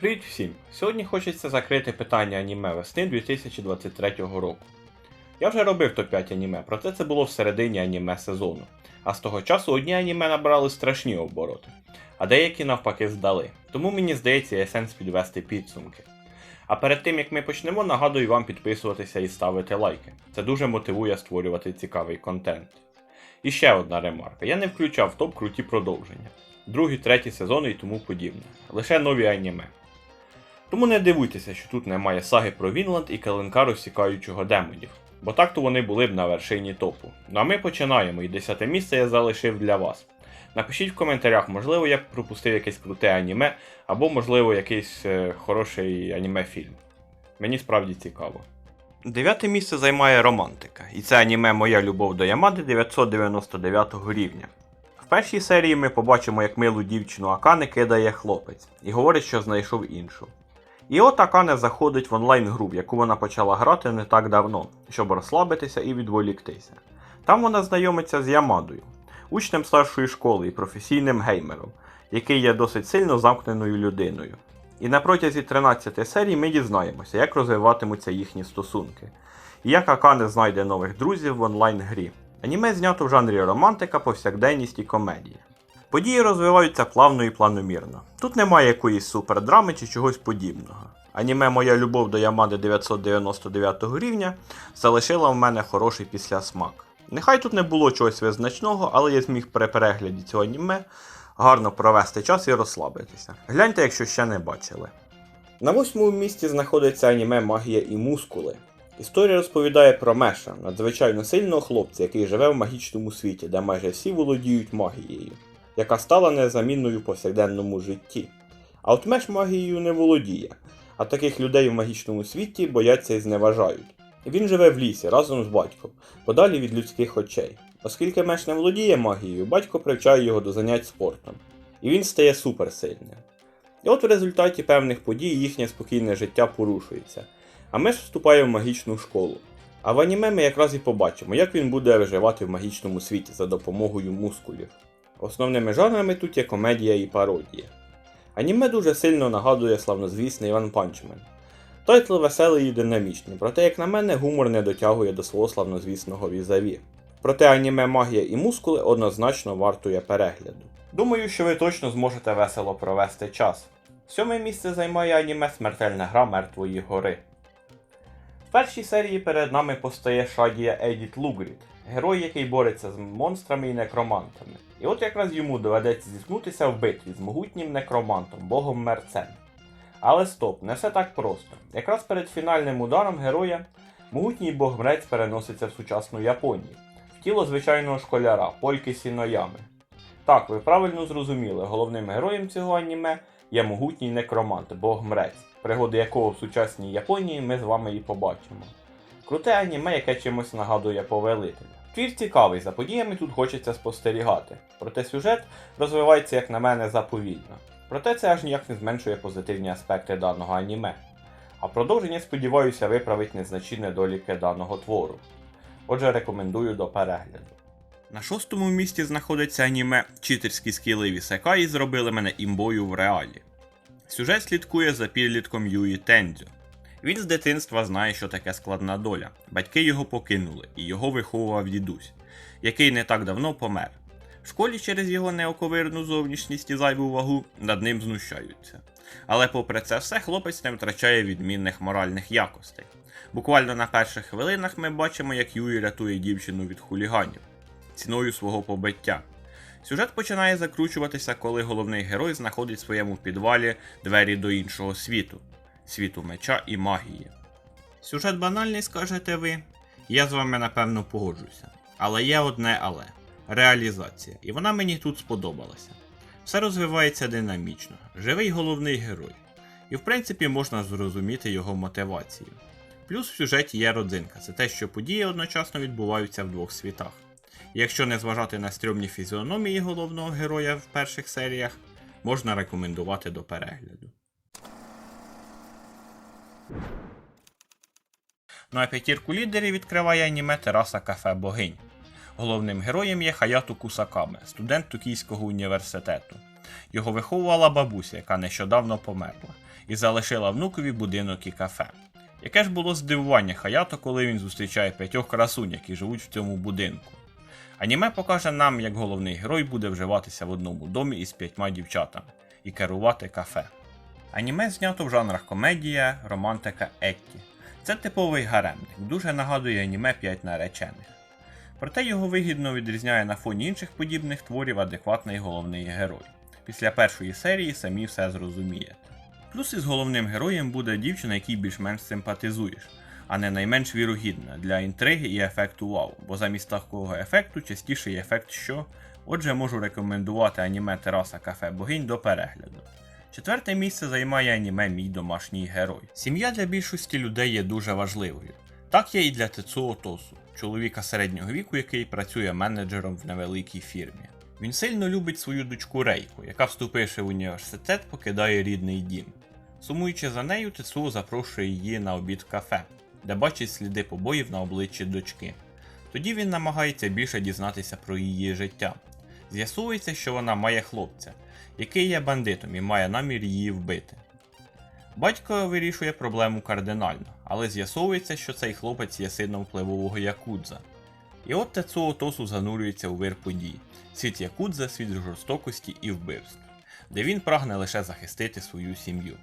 Привіт всім! Сьогодні хочеться закрити питання аніме весни 2023 року. Я вже робив топ-5 аніме, проте це було всередині аніме сезону. А з того часу одні аніме набрали страшні обороти, а деякі навпаки здали. Тому мені здається, є сенс підвести підсумки. А перед тим як ми почнемо, нагадую вам підписуватися і ставити лайки. Це дуже мотивує створювати цікавий контент. І ще одна ремарка: я не включав топ круті продовження, другі, треті сезони і тому подібне. Лише нові аніме. Тому не дивуйтеся, що тут немає саги про Вінланд і каленка розсікаючого демонів, бо так то вони були б на вершині топу. Ну а ми починаємо, і 10 місце я залишив для вас. Напишіть в коментарях, можливо, я пропустив якесь круте аніме, або, можливо, якийсь е, хороший аніме-фільм. Мені справді цікаво. Дев'яте місце займає романтика, і це аніме Моя любов до Ямади 999 рівня. В першій серії ми побачимо, як милу дівчину Акане кидає хлопець і говорить, що знайшов іншу. І от Акане заходить в онлайн-гру, в яку вона почала грати не так давно, щоб розслабитися і відволіктися. Там вона знайомиться з Ямадою, учнем старшої школи і професійним геймером, який є досить сильно замкненою людиною. І на протязі 13 серій ми дізнаємося, як розвиватимуться їхні стосунки, і як Акане знайде нових друзів в онлайн-грі. Аніме знято в жанрі романтика, повсякденність і комедія. Події розвиваються плавно і планомірно. Тут немає якоїсь супердрами чи чогось подібного. Аніме Моя любов до Ямади 999 рівня залишила в мене хороший післясмак. Нехай тут не було чогось визначного, але я зміг при перегляді цього аніме гарно провести час і розслабитися. Гляньте, якщо ще не бачили. На восьмому місці знаходиться аніме Магія і мускули. Історія розповідає про Меша, надзвичайно сильного хлопця, який живе в магічному світі, де майже всі володіють магією, яка стала незамінною в повсякденному житті. А от Меш магією не володіє, а таких людей в магічному світі бояться і зневажають. Він живе в лісі разом з батьком, подалі від людських очей. Оскільки Меш не володіє магією, батько привчає його до занять спортом, і він стає суперсильним. І от в результаті певних подій їхнє спокійне життя порушується, а Меш вступає в магічну школу. А в аніме ми якраз і побачимо, як він буде виживати в магічному світі за допомогою мускулів. Основними жанрами тут є комедія і пародія. Аніме дуже сильно нагадує славнозвісний Punch Man. Тайтл веселий і динамічний, проте, як на мене, гумор не дотягує до свого славнозвісного візаві. Проте аніме магія і мускули однозначно вартує перегляду. Думаю, що ви точно зможете весело провести час. Сьоме місце займає аніме Смертельна гра Мертвої гори. Першій серії перед нами постає Шадія Едіт Лугрід, герой, який бореться з монстрами і некромантами. І от якраз йому доведеться зіткнутися в битві з могутнім некромантом, богом мерцем. Але стоп, не все так просто. Якраз перед фінальним ударом героя могутній бог мрець переноситься в сучасну Японію, в тіло звичайного школяра, Польки Сіноями. Так, ви правильно зрозуміли, головним героєм цього аніме є могутній некромант, бог мрець, пригоди якого в сучасній Японії ми з вами і побачимо. Круте аніме, яке чимось нагадує повелителя. Твір цікавий, за подіями тут хочеться спостерігати, проте сюжет розвивається, як на мене, заповільно. Проте це аж ніяк не зменшує позитивні аспекти даного аніме. А продовження, сподіваюся, виправить незначні недоліки даного твору. Отже, рекомендую до перегляду. На шостому місці знаходиться аніме Читерські скіливі секаї зробили мене імбою в реалі. Сюжет слідкує за підлітком Юї Тендзю. Він з дитинства знає, що таке складна доля. Батьки його покинули, і його виховував дідусь, який не так давно помер. В школі через його неоковирну зовнішність і зайву вагу над ним знущаються. Але попри це все, хлопець не втрачає відмінних моральних якостей. Буквально на перших хвилинах ми бачимо, як Юї рятує дівчину від хуліганів ціною свого побиття. Сюжет починає закручуватися, коли головний герой знаходить в своєму підвалі двері до іншого світу світу меча і магії. Сюжет банальний, скажете ви. Я з вами напевно погоджуся. Але є одне але реалізація, і вона мені тут сподобалася. Все розвивається динамічно, живий головний герой, і в принципі можна зрозуміти його мотивацію. Плюс в сюжеті є родзинка, це те, що події одночасно відбуваються в двох світах. Якщо не зважати на стрьомні фізіономії головного героя в перших серіях, можна рекомендувати до перегляду. Ну а п'ятірку лідерів відкриває аніме Тераса Кафе Богинь. Головним героєм є Хаяту Кусакаме, студент Токійського університету. Його виховувала бабуся, яка нещодавно померла, і залишила внукові будинок і кафе. Яке ж було здивування Хаято, коли він зустрічає п'ятьох красунь, які живуть в цьому будинку. Аніме покаже нам, як головний герой буде вживатися в одному домі із п'ятьма дівчатами і керувати кафе. Аніме знято в жанрах комедія, романтика Етті. Це типовий гаремник, дуже нагадує аніме «П'ять наречених. Проте його вигідно відрізняє на фоні інших подібних творів адекватний головний герой. Після першої серії самі все зрозумієте. Плюс із головним героєм буде дівчина, якій більш-менш симпатизуєш, а не найменш вірогідна для інтриги і ефекту вау, бо замість такого ефекту частіше є ефект що. Отже, можу рекомендувати аніме Тераса Кафе Богинь до перегляду. Четверте місце займає аніме Мій домашній герой. Сім'я для більшості людей є дуже важливою. Так є і для Тецуо Тосу, чоловіка середнього віку, який працює менеджером в невеликій фірмі. Він сильно любить свою дочку Рейку, яка, вступивши в університет, покидає рідний дім. Сумуючи за нею, Тецуо запрошує її на обід в кафе, де бачить сліди побоїв на обличчі дочки. Тоді він намагається більше дізнатися про її життя. З'ясовується, що вона має хлопця, який є бандитом і має намір її вбити. Батько вирішує проблему кардинально, але з'ясовується, що цей хлопець є сином впливового Якудза. І от Тецуо Тосу занурюється у вир подій, світ Якудза, світ жорстокості і вбивств, де він прагне лише захистити свою сім'ю.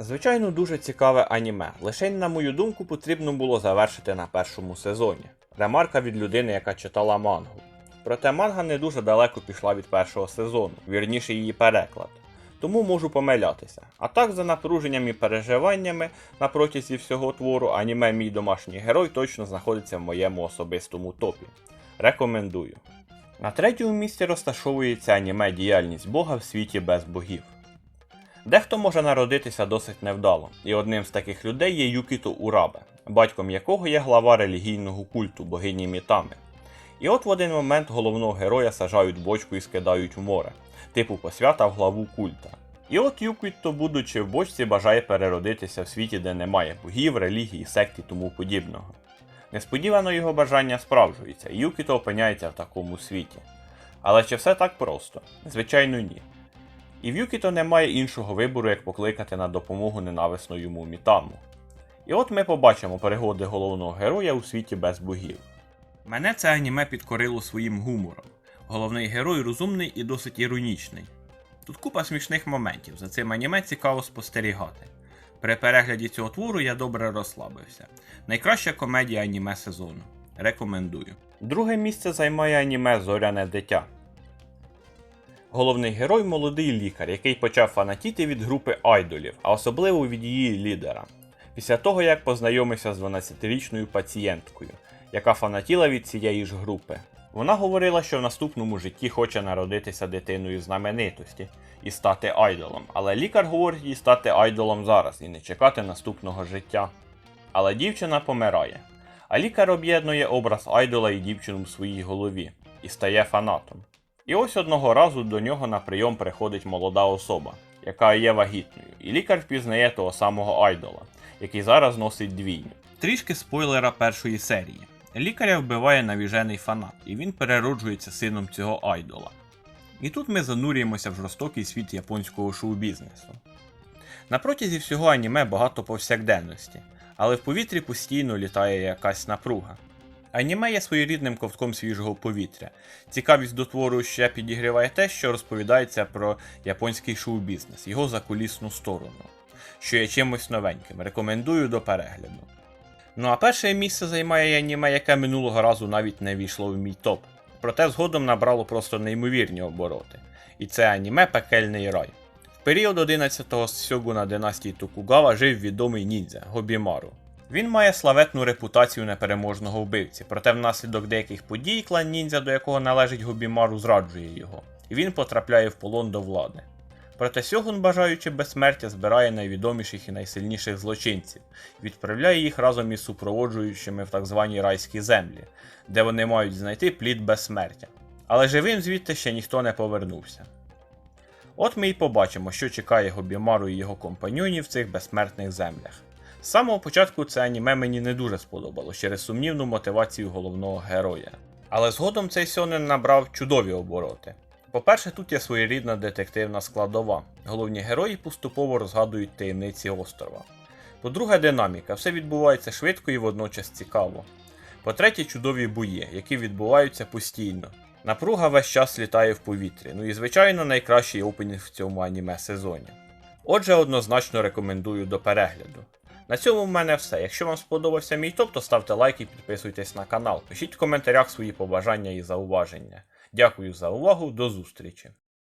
Звичайно, дуже цікаве аніме. Лише, на мою думку, потрібно було завершити на першому сезоні. Ремарка від людини, яка читала мангу. Проте манга не дуже далеко пішла від першого сезону, вірніше її переклад. Тому можу помилятися. А так, за напруженням і переживаннями на протязі всього твору, аніме Мій домашній герой точно знаходиться в моєму особистому топі. Рекомендую. На третьому місці розташовується аніме Діяльність Бога в світі без богів. Дехто може народитися досить невдало, і одним з таких людей є Юкіто Урабе, батьком якого є глава релігійного культу богині Мітами. І от в один момент головного героя сажають бочку і скидають в море, типу посвята в главу культа. І от Юкіто, будучи в бочці, бажає переродитися в світі, де немає богів, релігій, сект і тому подібного. Несподівано його бажання справджується, і Юкіто опиняється в такому світі. Але чи все так просто? Звичайно, ні. І в Юкіто немає іншого вибору, як покликати на допомогу ненависну йому Мітаму. І от ми побачимо перегоди головного героя у світі без богів. Мене це аніме підкорило своїм гумором. Головний герой розумний і досить іронічний. Тут купа смішних моментів, за цим аніме цікаво спостерігати. При перегляді цього твору я добре розслабився. Найкраща комедія аніме сезону. Рекомендую. Друге місце займає аніме Зоряне дитя. Головний герой молодий лікар, який почав фанатіти від групи айдолів, а особливо від її лідера. Після того, як познайомився з 12-річною пацієнткою, яка фанатіла від цієї ж групи. Вона говорила, що в наступному житті хоче народитися дитиною знаменитості і стати айдолом, але лікар говорить їй стати айдолом зараз і не чекати наступного життя. Але дівчина помирає. А лікар об'єднує образ айдола і дівчину в своїй голові і стає фанатом. І ось одного разу до нього на прийом приходить молода особа, яка є вагітною, і лікар впізнає того самого айдола, який зараз носить двійню. Трішки спойлера першої серії. Лікаря вбиває навіжений фанат, і він перероджується сином цього айдола. І тут ми занурюємося в жорстокий світ японського шоу-бізнесу. На протязі всього аніме багато повсякденності, але в повітрі постійно літає якась напруга. Аніме є своєрідним ковтком свіжого повітря. Цікавість до твору ще підігріває те, що розповідається про японський шоу-бізнес, його закулісну сторону, що є чимось новеньким. Рекомендую до перегляду. Ну а перше місце займає аніме, яке минулого разу навіть не війшло в мій топ. Проте згодом набрало просто неймовірні обороти. І це аніме Пекельний рай. В період 11-го сьогуна династії Токугава жив відомий ніндзя Гобімару. Він має славетну репутацію непереможного вбивці, проте внаслідок деяких подій клан ніндзя, до якого належить Гобімару, зраджує його, і він потрапляє в полон до влади. Проте Сьогун, бажаючи безсмертя, збирає найвідоміших і найсильніших злочинців відправляє їх разом із супроводжуючими в так звані райські землі, де вони мають знайти плід безсмертя. Але живим звідти ще ніхто не повернувся. От ми й побачимо, що чекає Гобімару і його компаньонів в цих безсмертних землях. З самого початку це аніме мені не дуже сподобалось через сумнівну мотивацію головного героя. Але згодом цей сьонен набрав чудові обороти. По-перше, тут є своєрідна детективна складова. Головні герої поступово розгадують таємниці острова. По-друге, динаміка. Все відбувається швидко і водночас цікаво. По-третє, чудові бої, які відбуваються постійно. Напруга весь час літає в повітрі, ну і звичайно найкращий опенінг в цьому аніме сезоні. Отже, однозначно рекомендую до перегляду. На цьому в мене все. Якщо вам сподобався мій топ, то ставте лайк і підписуйтесь на канал. Пишіть в коментарях свої побажання і зауваження. Дякую за увагу, до зустрічі!